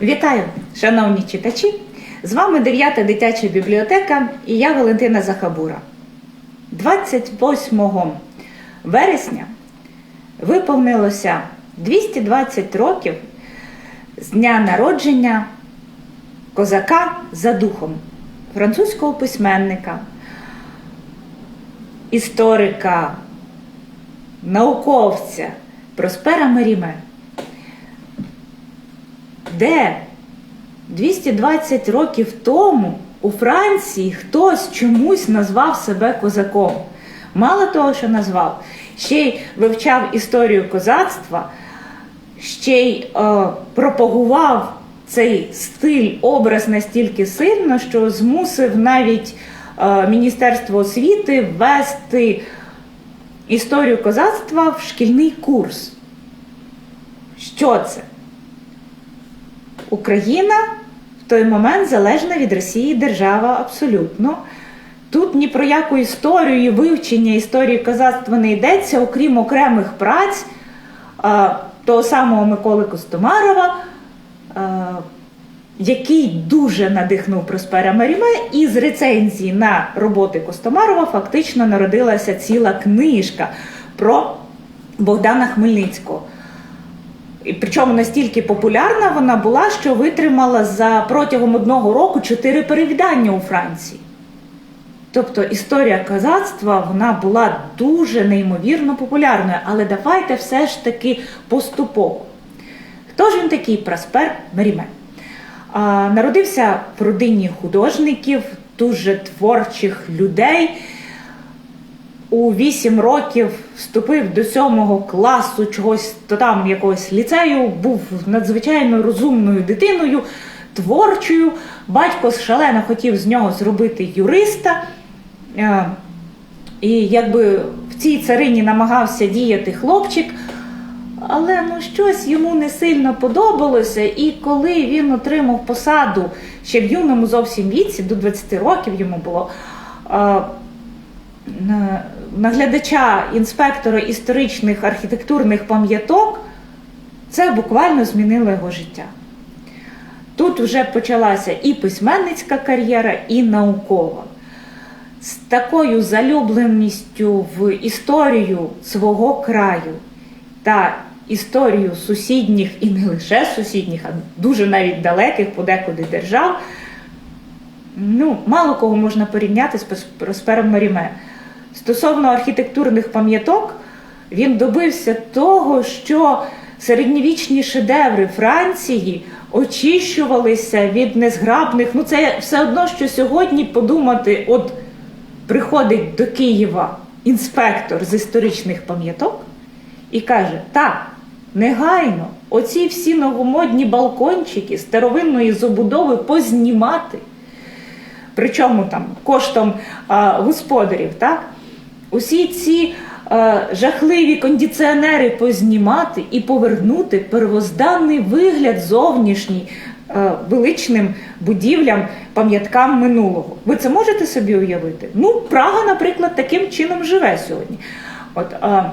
Вітаю, шановні читачі! З вами 9 дитяча бібліотека і я Валентина Захабура. 28 вересня виповнилося 220 років з дня народження козака за духом, французького письменника, історика, науковця Проспера Меріме де 220 років тому у Франції хтось чомусь назвав себе козаком. Мало того, що назвав, ще й вивчав історію козацтва, ще й е, пропагував цей стиль, образ настільки сильно, що змусив навіть е, Міністерство освіти ввести історію козацтва в шкільний курс. Що це? Україна в той момент залежна від Росії держава абсолютно. Тут ні про яку історію вивчення історії козацтва не йдеться, окрім окремих праць того самого Миколи Костомарова, який дуже надихнув Проспера Маріме, і з рецензії на роботи Костомарова фактично народилася ціла книжка про Богдана Хмельницького. І причому настільки популярна вона була, що витримала за протягом одного року чотири перевідання у Франції. Тобто історія козацтва вона була дуже неймовірно популярною, але давайте все ж таки поступово. Хто ж він такий Праспер Меріме? Народився в родині художників, дуже творчих людей у 8 років вступив до 7 класу чогось то там якогось ліцею, був надзвичайно розумною дитиною, творчою. Батько шалено хотів з нього зробити юриста. Е, І якби в цій царині намагався діяти хлопчик. Але ну щось йому не сильно подобалося, і коли він отримав посаду ще в юному зовсім віці, до 20 років йому було. На- наглядача інспектора історичних архітектурних пам'яток, це буквально змінило його життя. Тут вже почалася і письменницька кар'єра, і наукова. З такою залюбленістю в історію свого краю та історію сусідніх і не лише сусідніх, а дуже навіть далеких подекуди держав. Ну, мало кого можна порівняти з Проспером Маріме. Стосовно архітектурних пам'яток, він добився того, що середньовічні шедеври Франції очищувалися від незграбних. Ну, це все одно, що сьогодні подумати, от приходить до Києва інспектор з історичних пам'яток і каже: так, негайно, оці всі новомодні балкончики старовинної забудови познімати причому там коштом а, господарів, так? Усі ці а, жахливі кондиціонери познімати і повернути первозданний вигляд зовнішній а, величним будівлям, пам'яткам минулого. Ви це можете собі уявити? Ну, Прага, наприклад, таким чином живе сьогодні. От, а,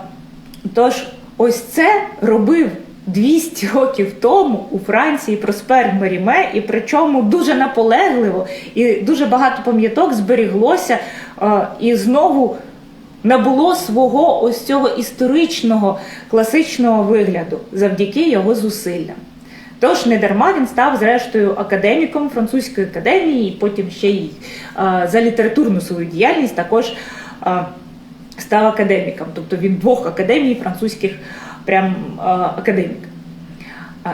тож, ось це робив 200 років тому у Франції Проспер Меріме, і причому дуже наполегливо, і дуже багато пам'яток зберіглося е, і знову набуло свого ось цього історичного класичного вигляду завдяки його зусиллям. Тож не дарма він став зрештою академіком французької академії, і потім ще й за літературну свою діяльність також став академіком. Тобто він двох академій французьких прям академік.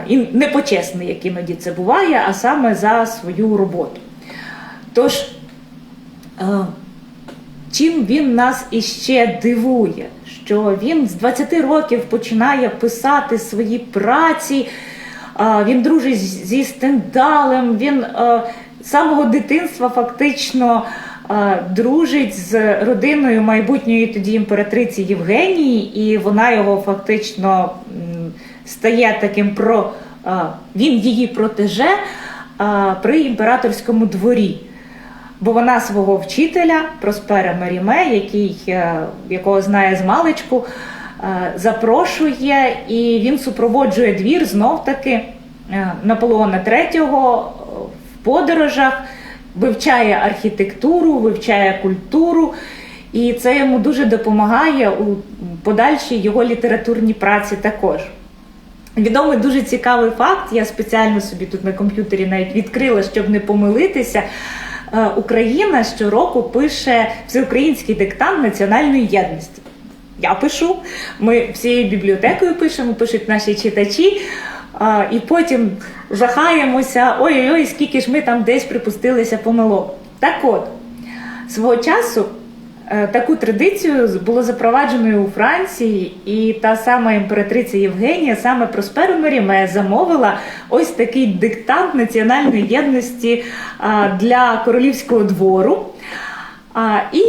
І непочесний, як іноді це буває, а саме за свою роботу. Тож, чим він нас іще дивує, що він з 20 років починає писати свої праці, він дружить зі Стендалем, він е, з самого дитинства фактично е, дружить з родиною майбутньої тоді імператриці Євгенії, і вона його фактично стає таким про е, він її протеже при імператорському дворі. Бо вона свого вчителя Проспера Меріме, який, е, якого знає з маличку, е, запрошує, і він супроводжує двір знов таки е, Наполеона III в подорожах, вивчає архітектуру, вивчає культуру, і це йому дуже допомагає у подальшій його літературній праці також. Відомий дуже цікавий факт. Я спеціально собі тут на комп'ютері навіть відкрила, щоб не помилитися. Е, Україна щороку пише всеукраїнський диктант національної єдності. Я пишу, ми всією бібліотекою пишемо, пишуть наші читачі, і потім жахаємося, ой-ой-ой, скільки ж ми там десь припустилися помилок. Так от, свого часу е, таку традицію було запровадженою у Франції, і та сама імператриця Євгенія, саме Просперо Меріме, замовила ось такий диктант національної єдності для королівського двору. І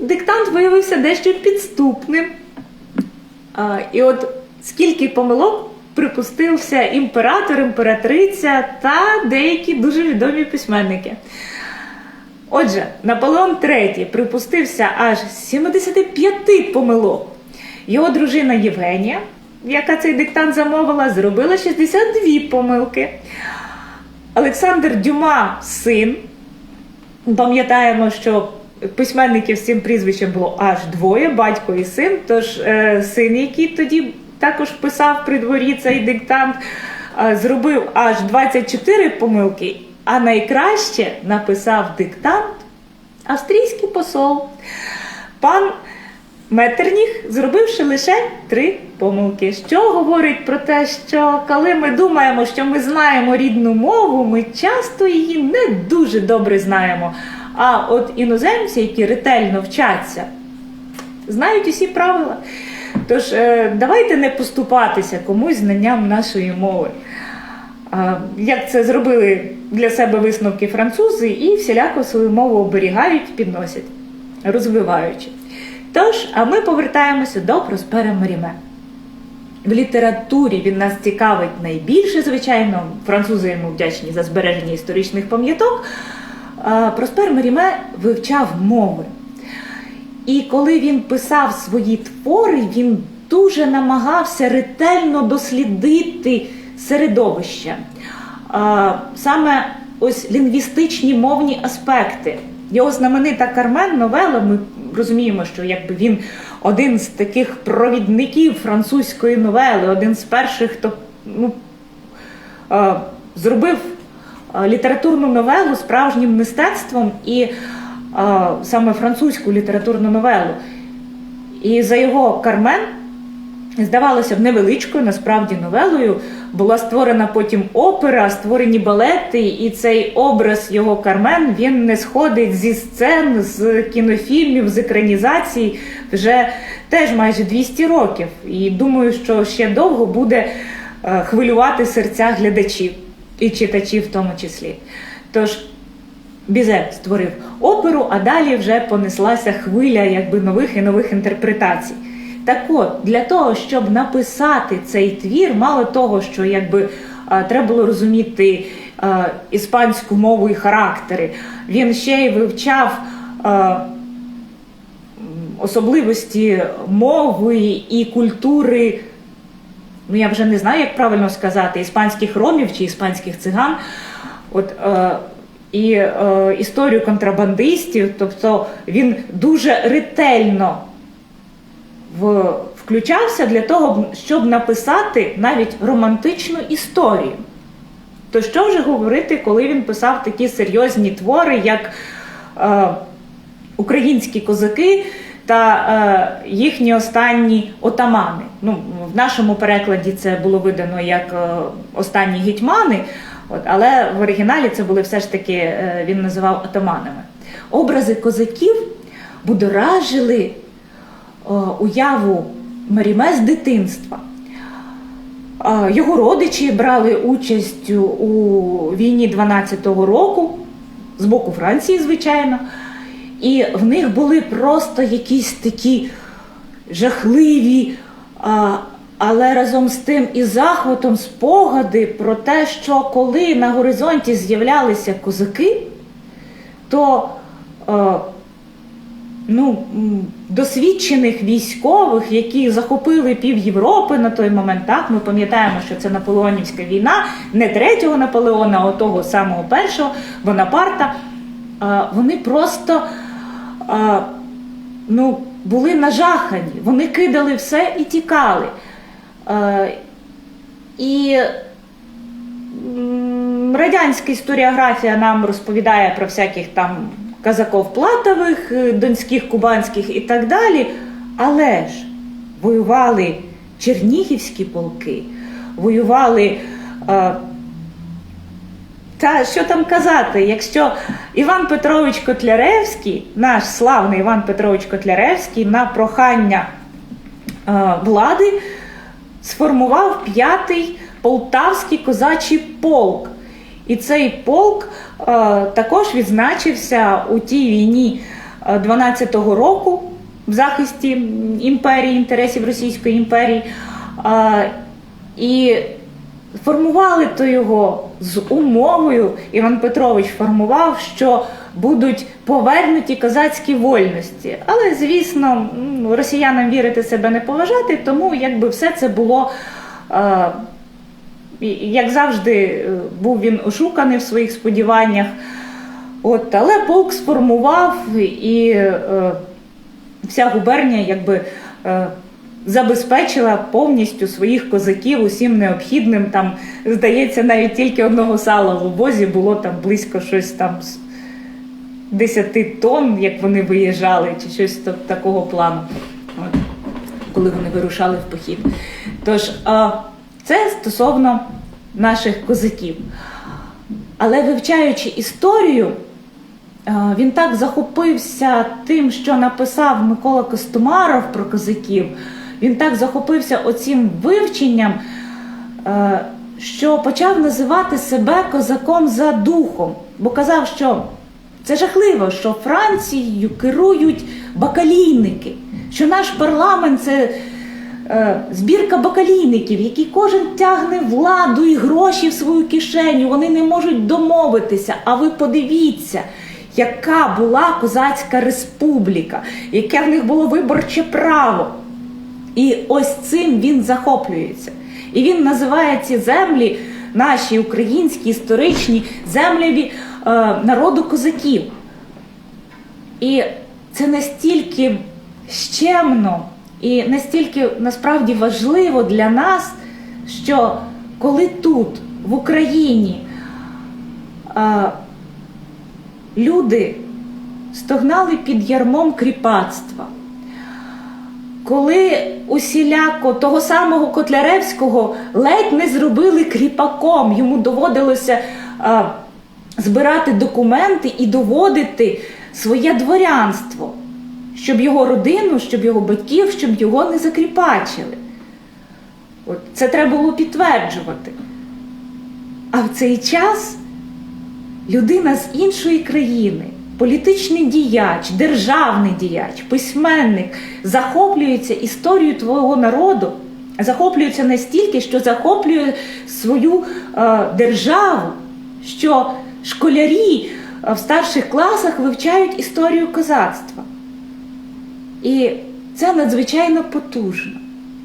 диктант виявився дещо підступним. І от скільки помилок припустився імператор, імператриця та деякі дуже відомі письменники. Отже, Наполеон III припустився аж 75 помилок. Його дружина Євгенія, яка цей диктант замовила, зробила 62 помилки. Олександр Дюма, син, пам'ятаємо, що письменників з цим прізвищем було аж двоє, батько і син. Тож е, син, який тоді також писав при дворі цей диктант, е, зробив аж 24 помилки, а найкраще написав диктант австрійський посол. Пан Метерніх, зробивши лише три помилки, що говорить про те, що коли ми думаємо, що ми знаємо рідну мову, ми часто її не дуже добре знаємо. А от іноземці, які ретельно вчаться, знають усі правила. Тож е, давайте не поступатися комусь знанням нашої мови. Як це зробили для себе висновки французи, і всіляко свою мову оберігають, підносять, розвиваючи. Тож, а ми повертаємося до Проспера Меріме. В літературі він нас цікавить найбільше, звичайно, французи йому вдячні за збереження історичних пам'яток. Проспер Меріме вивчав мови. І коли він писав свої твори, він дуже намагався ретельно дослідити середовище. Саме ось лінгвістичні мовні аспекти. Його знаменита Кармен новела, ми розуміємо, що якби він один з таких провідників французької новели, один з перших, хто ну, зробив літературну новелу справжнім мистецтвом і саме французьку літературну новелу. І за його Кармен, здавалося б, невеличкою, насправді новелою, була створена потім опера, створені балети, і цей образ його Кармен він не сходить зі сцен, з кінофільмів, з екранізацій вже теж майже 200 років. І думаю, що ще довго буде е, хвилювати серця глядачів і читачів в тому числі. Тож Бізе створив оперу, а далі вже понеслася хвиля якби нових і нових інтерпретацій. Так от, для того, щоб написати цей твір, мало того, що якби треба було розуміти а, іспанську мову і характери, він ще й вивчав а, особливості мови і культури. Ну, я вже не знаю, як правильно сказати, іспанських ромів чи іспанських циган. От, е, і е, історію контрабандистів, тобто він дуже ретельно в, включався для того, щоб написати навіть романтичну історію. То що вже говорити, коли він писав такі серйозні твори, як е, Українські козаки та е, їхні останні отамани? Ну, В нашому перекладі це було видано як е, останні гетьмани. От, але в оригіналі це були все ж таки, е, він називав отаманами. Образи козаків будоражили уяву Маріме з дитинства. Е, Його родичі брали участь у війні 12-го року, з боку Франції, звичайно. І в них були просто якісь такі жахливі але разом з тим і захватом спогади про те, що коли на горизонті з'являлися козаки, то е, ну, досвідчених військових, які захопили пів Європи на той момент. Так, ми пам'ятаємо, що це Наполеонівська війна, не третього Наполеона, а того самого першого Бонапарта. Вони просто ну, були нажахані, вони кидали все і тікали. І радянська історіографія нам розповідає про всяких там казаков платових, е, донських, кубанських і так далі. Але ж воювали чернігівські полки, воювали. Е, та що там казати, якщо Іван Петрович Котляревський, наш славний Іван Петрович Котляревський, на прохання е, влади сформував п'ятий полтавський козачий полк. І цей полк е, також відзначився у тій війні е, 12-го року в захисті імперії, інтересів Російської імперії. Е, і формували то його з умовою, Іван Петрович формував, що будуть повернуті козацькі вольності. Але, звісно, росіянам вірити себе не поважати, тому якби все це було. Е, як завжди, е, був він ошуканий в своїх сподіваннях. От, але полк сформував і е, вся губернія якби е, забезпечила повністю своїх козаків усім необхідним. Там, здається, навіть тільки одного сала в обозі було там близько щось там з 10 тонн, як вони виїжджали, чи щось та- такого плану, от, коли вони вирушали в похід. Тож, а, це стосовно наших козаків. Але вивчаючи історію, е, він так захопився тим, що написав Микола Костомаров про козаків. Він так захопився оцім вивченням, е, що почав називати себе козаком за духом, бо казав, що це жахливо, що Францією керують бакалійники, що наш парламент це збірка бакалійників, які кожен тягне владу і гроші в свою кишеню, вони не можуть домовитися. А ви подивіться, яка була козацька республіка, яке в них було виборче право. І ось цим він захоплюється. І він називає ці землі, наші українські історичні землі е, народу козаків. І це настільки щемно і настільки насправді важливо для нас, що коли тут, в Україні, люди стогнали під ярмом кріпацтва, коли усіляко того самого Котляревського ледь не зробили кріпаком, йому доводилося збирати документи і доводити своє дворянство, щоб його родину, щоб його батьків, щоб його не закріпачили. От це треба було підтверджувати. А в цей час людина з іншої країни, політичний діяч, державний діяч, письменник захоплюється історією твого народу, захоплюється настільки, що захоплює свою е, державу, що школярі е, в старших класах вивчають історію козацтва. І це надзвичайно потужно.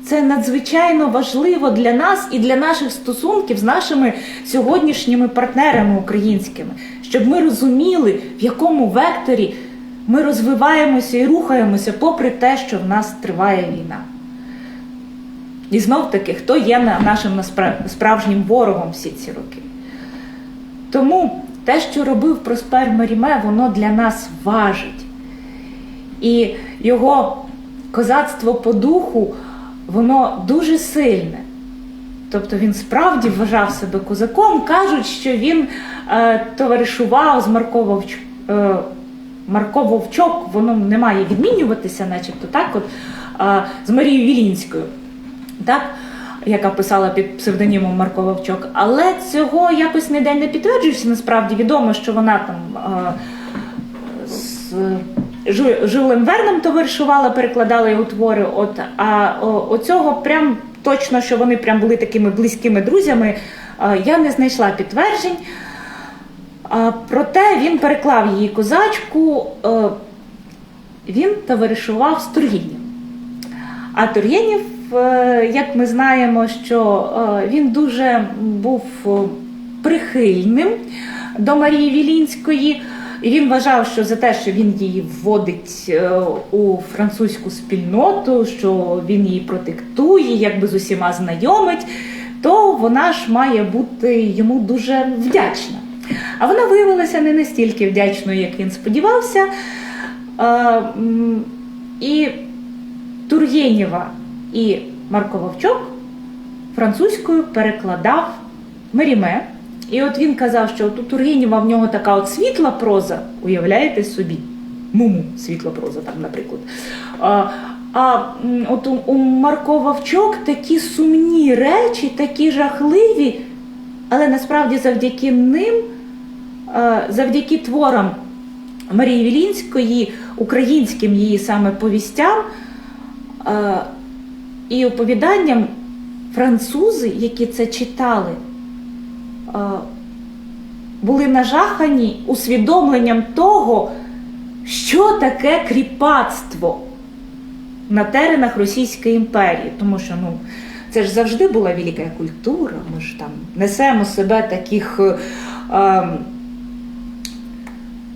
Це надзвичайно важливо для нас і для наших стосунків з нашими сьогоднішніми партнерами українськими, щоб ми розуміли, в якому векторі ми розвиваємося і рухаємося, попри те, що в нас триває війна. І знов таки, хто є нашим справжнім ворогом всі ці роки. Тому те, що робив Проспер Маріме, воно для нас важить. І його козацтво по духу, воно дуже сильне. Тобто він справді вважав себе козаком. Кажуть, що він е, товаришував з Марко Вовч... е, Марко Вовчок, воно не має відмінюватися, начебто так, от, е, з Марією Вілінською, так, яка писала під псевдонімом Марко Вовчок. Але цього якось ніде не підтверджується. Насправді відомо, що вона там. Е, з Жюлем Верном товаришувала, перекладала його твори. От, а оцього прям точно, що вони прям були такими близькими друзями, я не знайшла підтверджень. Проте він переклав її козачку. е, він товаришував з Тургенєвим. А Тургенєв, е, як ми знаємо, що е, він дуже був е, прихильним до Марії Вілінської. І він вважав, що за те, що він її вводить е, у французьку спільноту, що він її протектує, якби з усіма знайомить, то вона ж має бути йому дуже вдячна. А вона виявилася не настільки вдячною, як він сподівався. Е, І Тургенєва і Марко Вовчок французькою перекладав Меріме. І от він казав, що у Тургенєва в нього така от світла проза, уявляєте собі, муму, світла проза, там, наприклад. А, а от у, у Марко Вовчок такі сумні речі, такі жахливі, але насправді завдяки ним, завдяки творам Марії Вілінської, українським її саме повістям і оповіданням, французи, які це читали, були нажахані усвідомленням того, що таке кріпацтво на теренах Російської імперії. Тому що ну, це ж завжди була велика культура. Ми ж там несемо себе таких. е, е,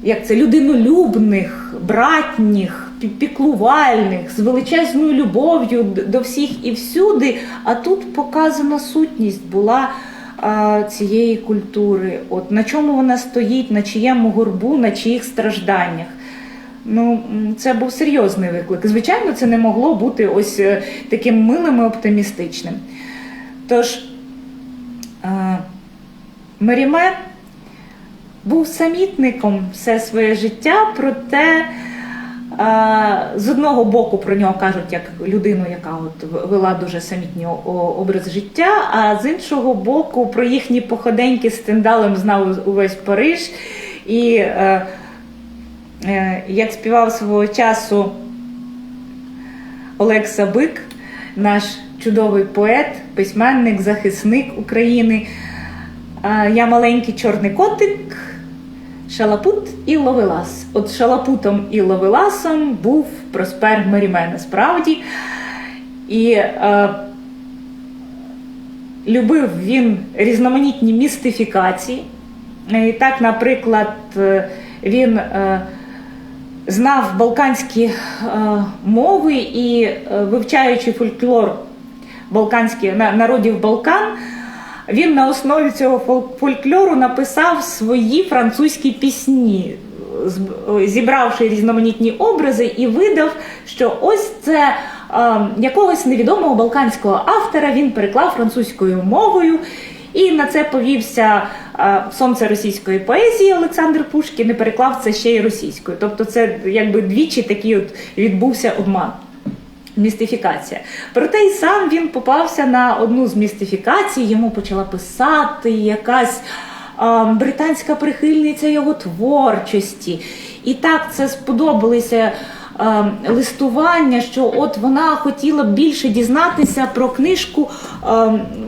як це людинолюбних, братніх, піклувальних, з величезною любов'ю до всіх і всюди. А тут показана сутність була цієї культури. От на чому вона стоїть, на чиєму горбу, на чиїх стражданнях. Ну, це був серйозний виклик. Звичайно, це не могло бути ось е, таким милим і оптимістичним. Тож, е, Меріме був самітником все своє життя, проте з одного боку про нього кажуть як людину, яка от вела дуже самітній образ життя, а з іншого боку, про їхні походеньки з стендалем знав увесь Париж. І е, е, як співав свого часу Олег Сабик, наш чудовий поет, письменник, захисник України. А, Я маленький чорний котик, шалапут і ловелас. От шалапутом і ловеласом був Проспер Меріме насправді. І е, любив він різноманітні містифікації. І так, наприклад, е, він е, знав балканські е, мови і, е, вивчаючи фольклор балканських народів Балкан, він на основі цього фольклору написав свої французькі пісні, зібравши різноманітні образи, і видав, що ось це якогось невідомого балканського автора він переклав французькою мовою. І на це повівся сонце російської поезії Олександр Пушкін і переклав це ще й російською. Тобто, це якби двічі такий от відбувся обман. Містифікація. Проте і сам він попався на одну з містифікацій, йому почала писати якась а, британська прихильниця його творчості. І так це сподобалося листування, що от вона хотіла більше дізнатися про книжку,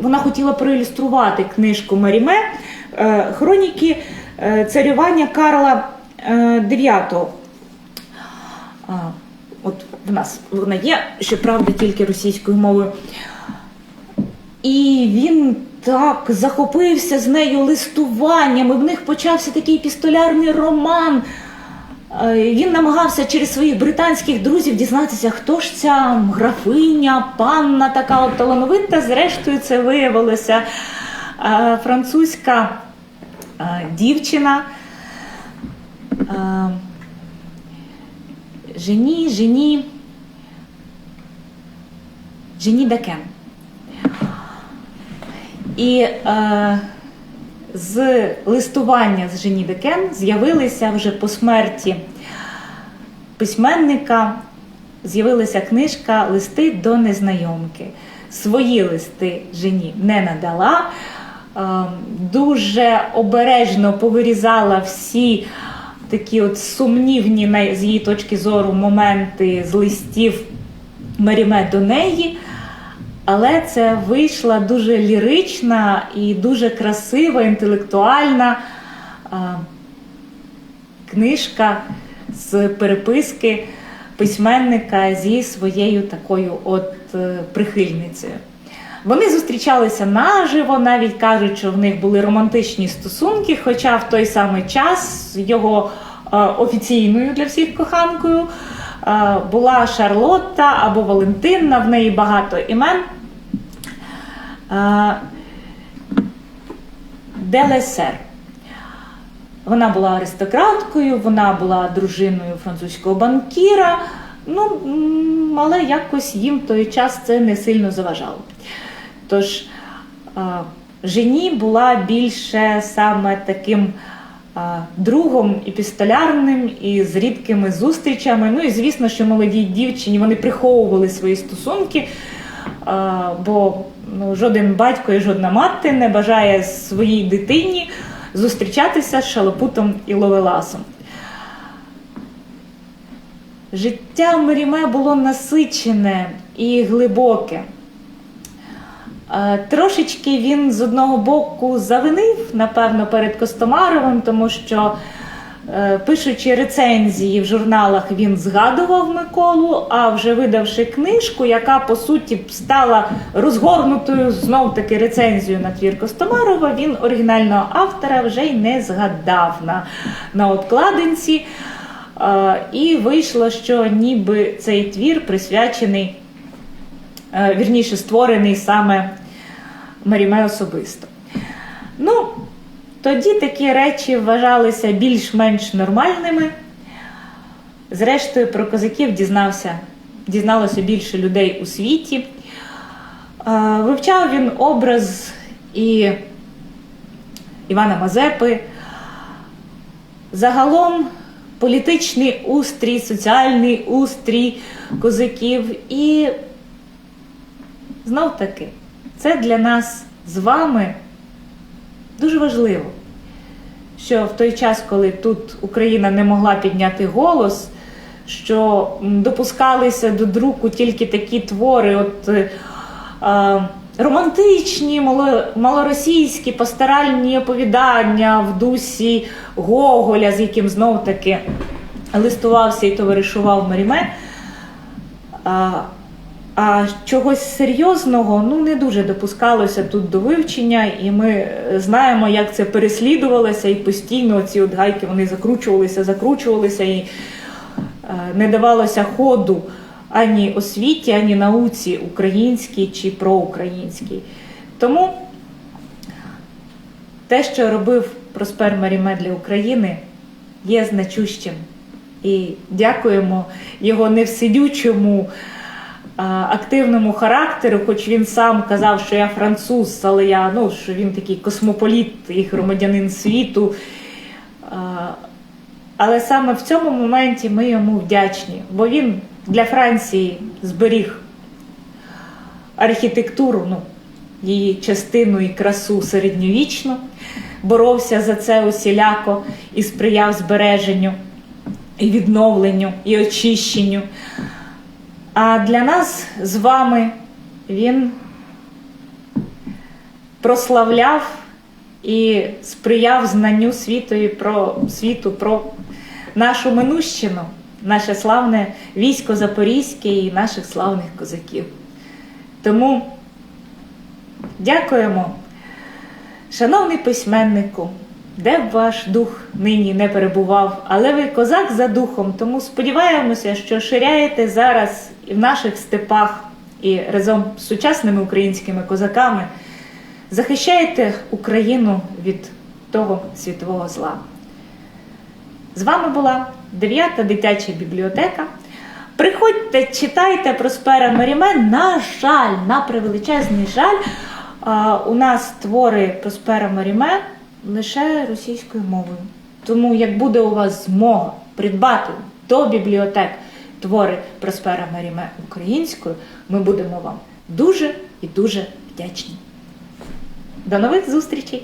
вона хотіла проілюструвати книжку Маріме е, Хроніки е, царювання Карла е, IX. В нас вона є, щоправда, тільки російською мовою. І він так захопився з нею листуванням, і в них почався такий епістолярний роман. Е, Він намагався через своїх британських друзів дізнатися, хто ж ця графиня, панна така от талановита. Зрештою, це виявилася е, французька е, дівчина. Жені, жені, жені Дакен. І е, з листування з Жені Декен з'явилися вже по смерті письменника, з'явилася книжка Листи до незнайомки. Свої листи Жені не надала. Е, дуже обережно повирізала всі такі от сумнівні з її точки зору моменти з листів Меріме до неї. Але це вийшла дуже лірична і дуже красива, інтелектуальна книжка з переписки письменника зі своєю такою от е, прихильницею. Вони зустрічалися наживо, навіть кажуть, що в них були романтичні стосунки, хоча в той самий час його е, офіційною для всіх коханкою була Шарлотта або Валентинна, в неї багато імен. Е, Делесер. Вона була аристократкою, вона була дружиною французького банкіра. Ну, але якось їм в той час це не сильно заважало. Тож жені була більше саме таким другом епістолярним і з рідкими зустрічами. Ну і звісно, що молодій дівчині вони приховували свої стосунки, бо ну, жоден батько і жодна мати не бажає своїй дитині зустрічатися з шалопутом і ловеласом. Життя Меріме було насичене і глибоке. Е, Трошечки він з одного боку завинив, напевно, перед Костомаровим, тому що, е, пишучи рецензії в журналах, він згадував Миколу, а вже видавши книжку, яка по суті стала розгорнутою знов таки рецензією на твір Костомарова, він оригінального автора вже й не згадав на, на обкладинці. Е, І вийшло, що ніби цей твір присвячений вірніше створений саме Маріме особисто. Ну, тоді такі речі вважалися більш-менш нормальними. Зрештою, про козаків дізнався, дізналося більше людей у світі. Е, Вивчав він образ і Івана Мазепи. Загалом політичний устрій, соціальний устрій козаків. І знов таки, це для нас з вами дуже важливо, що в той час, коли тут Україна не могла підняти голос, що допускалися до друку тільки такі твори, от е, романтичні, малоросійські, пасторальні оповідання в дусі Гоголя, з яким знов таки листувався і товаришував Маріме. А чогось серйозного ну не дуже допускалося тут до вивчення, і ми е, знаємо, як це переслідувалося, і постійно ці от гайки вони закручувалися, закручувалися, і е, не давалося ходу ані освіті, ані науці українській чи проукраїнській. Тому те, що робив Проспер Маріме для України, є значущим. І дякуємо його невсидючому активному характеру, хоч він сам казав, що я француз, але я ну, що він такий космополіт і громадянин світу. Але саме в цьому моменті ми йому вдячні, бо він для Франції зберіг архітектуру, ну, її частину і красу середньовічну, боровся за це усіляко і сприяв збереженню, і відновленню, і очищенню. А для нас з вами він прославляв і сприяв знанню світу про світу про нашу минущину, наше славне військо Запорізьке і наших славних козаків. Тому дякуємо, шановний письменнику, де б ваш дух нині не перебував, але ви козак за духом, тому сподіваємося, що ширяєте зараз і в наших степах, і разом з сучасними українськими козаками захищаєте Україну від того світового зла. З вами була 9-та дитяча бібліотека. Приходьте, читайте Проспера Меріме. На жаль, на превеличезний жаль, у нас твори Проспера Меріме лише російською мовою. Тому, як буде у вас змога придбати до бібліотек твори Проспера Меріме українською, ми будемо вам дуже і дуже вдячні. До нових зустрічей!